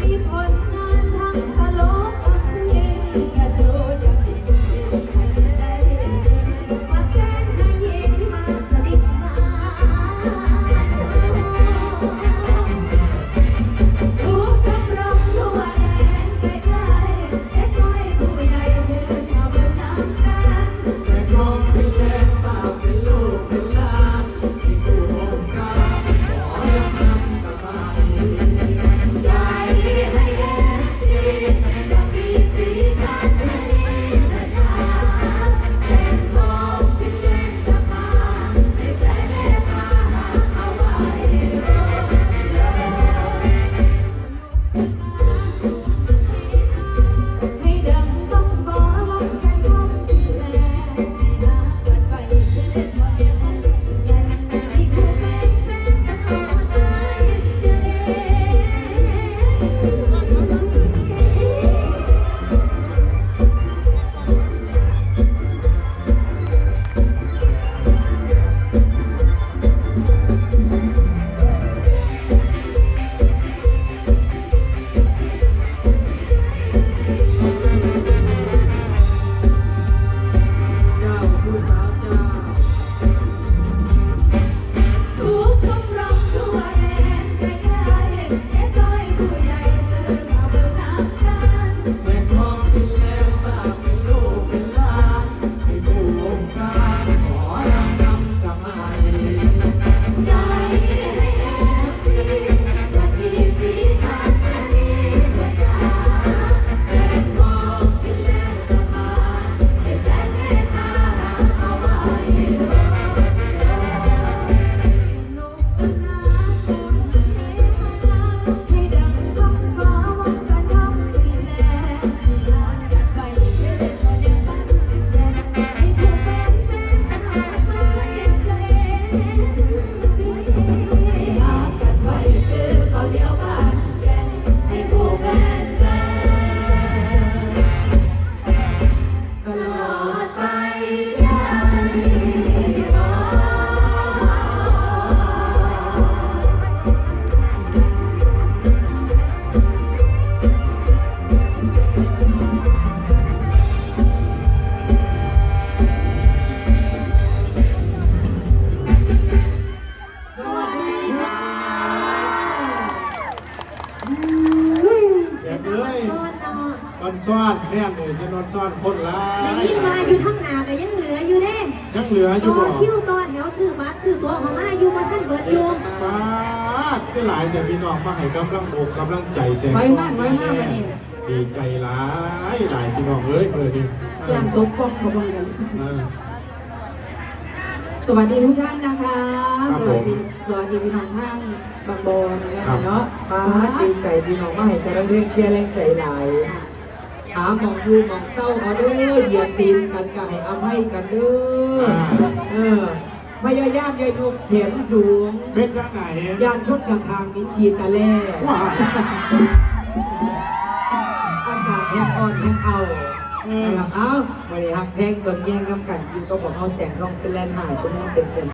มีผล เดี๋ยวเลยโซนเนาะมันซ่อนแน่เลยจะนอนซ่อนคนร้าได้ยยินมาอยู่ข้างหน้าก็ยังเหลืออยู่เด้ยังเหลืออต่ยู่อบ่คิวต่อแถวซื้อบัตรซื้อตั๋วของมาอยู่บนท่านเบิดอยู่ป้าดคือหลายแต่พี่น้องมาให้กำลังอกกำลังใจแสงไว้มากไว้มากวันนี้ดีใจหลายหลายพี่น้องเอ้ยเปิดดิยามตกปอกขบวนกันเออส วัสดีทุกท่านนะคะ ครับสวัสดีผมสวัสดีพี่น้องท่านบางบอนนะคะเนาะป้าดีใจพี่น้องมาให้กำลังเรื่องเชียร์แรงใจหลายหาหมองอยู่หมองเศร้าเอาเด้อเหยียดตีนกันก็ให้อภัยกันเด้อเออพยายามอย่ายกแขนสูงเป็นจังไหนยานคนกลางทางมีชีตะแล่ว้าอากาศแห้งอ่อนแห้งเอา นะครับเอ้าวันนี้ฮักแพงเบิกแย่งน้ำกันอยู่ตัวของเขาแสงรองเป็นแลนหายชั่วโมงเต็มๆ